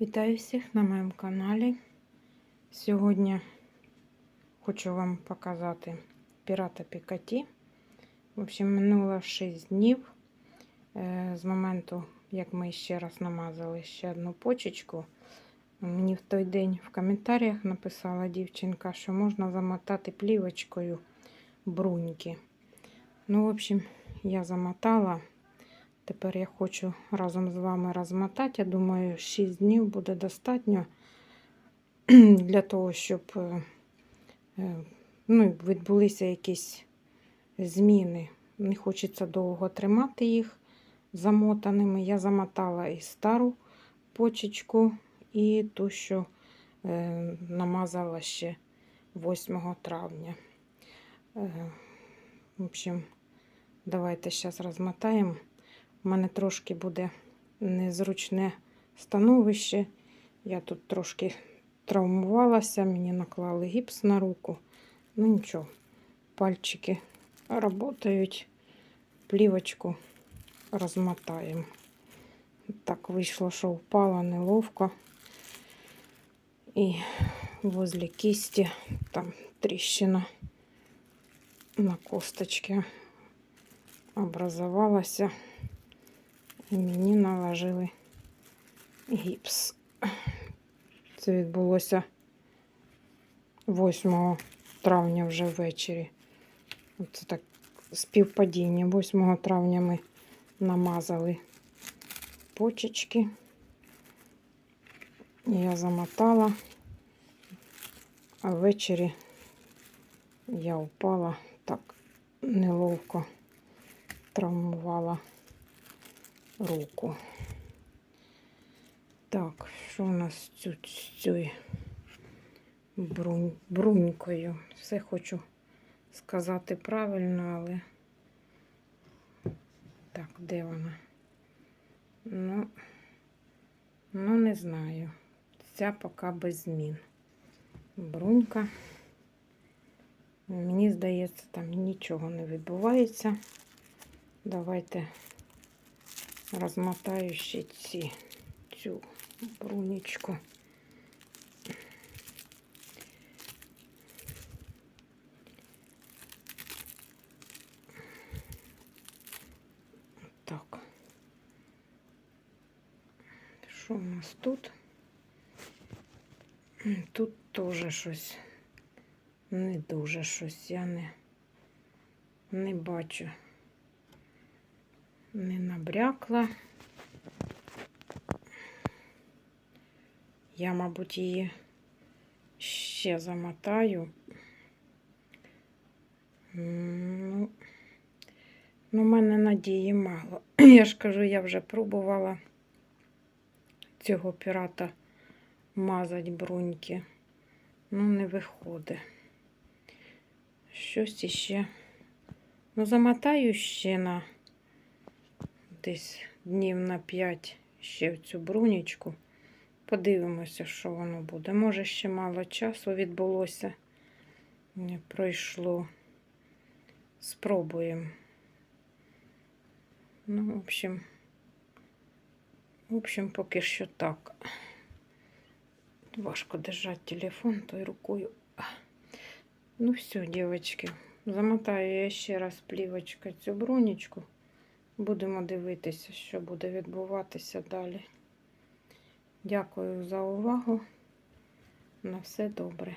Вітаю всіх на моєму каналі. Сьогодні хочу вам показати пірата Пікаті. В общем, минуло 6 днів е, з моменту, як ми ще раз намазали ще одну почечку. Мені в той день в коментарях написала дівчинка, що можна замотати плівочкою бруньки. Ну, в общем, я замотала. Тепер я хочу разом з вами розмотати. Я думаю, 6 днів буде достатньо для того, щоб е, е, ну, відбулися якісь зміни. Не хочеться довго тримати їх замотаними. Я замотала і стару почечку, і ту, що е, намазала ще 8 травня. В общем, давайте зараз розмотаємо. У мене трошки буде незручне становище. Я тут трошки травмувалася, мені наклали гіпс на руку. Ну нічого, пальчики працюють, плівочку розмотаємо. Так вийшло, що впала неловко. І возле кисті там тріщина на косточці образовалася. І мені наложили гіпс. Це відбулося 8 травня вже ввечері. Це так співпадіння. 8 травня ми намазали почечки. Я замотала, а ввечері я впала так неловко травмувала руку. Так, що у нас тут з цією брунь, брунькою? Все хочу сказати правильно, але так, де вона? Ну, ну не знаю. Ця поки без змін. Брунька. Мені здається, там нічого не відбувається. Давайте розмотаю ще ці, цю брунічку. Так. Що у нас тут? Тут теж щось не дуже щось я не, не бачу не набрякла. Я, мабуть, її ще замотаю. Ну, ну, в мене надії мало. Я ж кажу, я вже пробувала цього пірата мазати бруньки. Ну, не виходить. Щось іще. Ну, замотаю ще на десь днів на 5 ще в цю брунічку. Подивимося, що воно буде. Може, ще мало часу відбулося. Не пройшло. Спробуємо. Ну, в общем, в общем, поки що так. Важко держати телефон той рукою. Ну, все, дівчатки, замотаю я ще раз плівочка цю брунічку. Будемо дивитися, що буде відбуватися далі. Дякую за увагу. На все добре.